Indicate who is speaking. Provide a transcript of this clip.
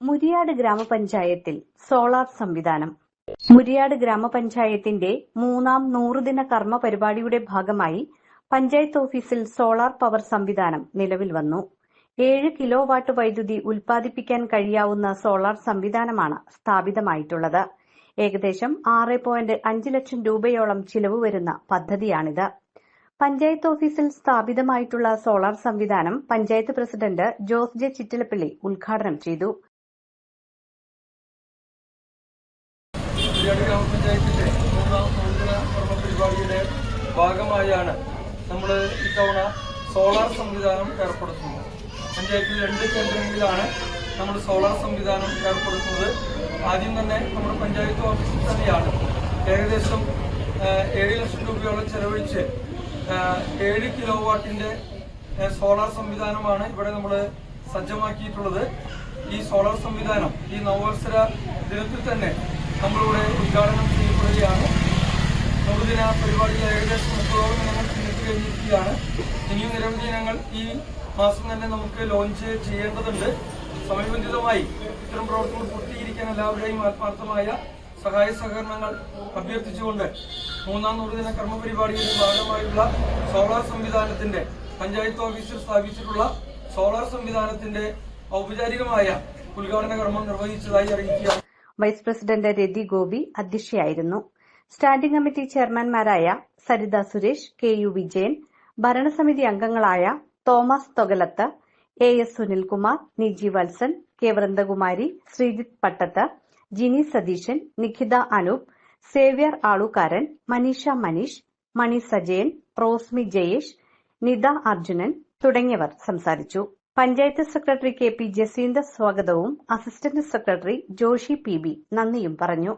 Speaker 1: മുരിയാട് ഗ്രാമപഞ്ചായത്തിൽ സോളാർ സംവിധാനം. മുരിയാട് ഗ്രാമപഞ്ചായത്തിന്റെ മൂന്നാം നൂറുദിന കർമ്മ പരിപാടിയുടെ ഭാഗമായി പഞ്ചായത്ത് ഓഫീസിൽ സോളാർ പവർ സംവിധാനം നിലവിൽ വന്നു. ഏഴ് കിലോ വാട്ട് വൈദ്യുതി ഉൽപ്പാദിപ്പിക്കാൻ കഴിയാവുന്ന സോളാർ സംവിധാനമാണ് സ്ഥാപിതമായിട്ടുള്ളത്. ഏകദേശം ആറ് പോയിന്റ് അഞ്ച് ലക്ഷം രൂപയോളം ചിലവ് വരുന്ന പദ്ധതിയാണിത്. പഞ്ചായത്ത് ഓഫീസിൽ സ്ഥാപിതമായിട്ടുള്ള സോളാർ സംവിധാനം panchayat president Jose J Chittilappally ഉദ്ഘാടനം ചെയ്തു.
Speaker 2: കുരിയാട് ഗ്രാമപഞ്ചായത്തിന്റെ മൂന്നാം നൂതന കർമ്മ പരിപാടിയുടെ ഭാഗമായാണ് നമ്മൾ ഇത്തവണ സോളാർ സംവിധാനം ഏർപ്പെടുത്തുന്നത്. പഞ്ചായത്തിൽ രണ്ട് കേന്ദ്രങ്ങളിലാണ് നമ്മൾ സോളാർ സംവിധാനം ഏർപ്പെടുത്തുന്നത്. ആദ്യം തന്നെ നമ്മുടെ പഞ്ചായത്ത് ഓഫീസിൽ തന്നെയാണ്. ഏകദേശം ഏഴ് ലക്ഷം രൂപയോളം ചെലവഴിച്ച് ഏഴ് കിലോ വാട്ടിന്റെ സോളാർ സംവിധാനമാണ് ഇവിടെ നമ്മൾ സജ്ജമാക്കിയിട്ടുള്ളത്. ഈ സോളാർ സംവിധാനം ഈ നവവത്സര ദിനത്തിൽ തന്നെ നമ്മളിവിടെ ഉദ്ഘാടനം ചെയ്യപ്പെടുകയാണ്. നൂറുദിന പരിപാടിയിൽ ഏകദേശം മുപ്പതോളം ഇനങ്ങൾ പിന്നിട്ട് കഴിഞ്ഞിരിക്കുകയാണ്. ഇനിയും നിരവധി ഇനങ്ങൾ ഈ മാസം തന്നെ നമുക്ക് ലോഞ്ച് ചെയ്യേണ്ടതുണ്ട്. സമയബന്ധിതമായി ഇത്തരം പ്രവർത്തനങ്ങൾ പൂർത്തീകരിക്കാൻ എല്ലാവരുടെയും ആത്മാർത്ഥമായ സഹായ സഹകരണങ്ങൾ അഭ്യർത്ഥിച്ചുകൊണ്ട് മൂന്നാം നൂറുദിന കർമ്മ പരിപാടിയുടെ ഭാഗമായുള്ള സോളാർ സംവിധാനത്തിന്റെ പഞ്ചായത്ത് ഓഫീസിൽ സ്ഥാപിച്ചിട്ടുള്ള സോളാർ സംവിധാനത്തിന്റെ ഔപചാരികമായ ഉദ്ഘാടന കർമ്മം നിർവഹിച്ചതായി അറിയിക്കുകയാണ്.
Speaker 1: വൈസ് പ്രസിഡന്റ് രതി ഗോപി അധ്യക്ഷയായിരുന്നു. സ്റ്റാൻഡിംഗ് കമ്മിറ്റി ചെയർമാൻമാരായ സരിത സുരേഷ് കെ യു വിജയൻ ഭരണസമിതി അംഗങ്ങളായ Thomas Thogalath A S Sunilkumar Niji Valsan K Vrindakumari Sreejith Pattath Jini Satheesan Nikhitha Anoop Xavier Alukaran Maneesha Maneesh Mani Sajayan Rosmi Jayesh Nitha Arjunan തുടങ്ങിയവർ സംസാരിച്ചു. Panchayat secretary K P Jasinder സ്വാഗതവും assistant secretary Joshi P B നന്ദിയും പറഞ്ഞു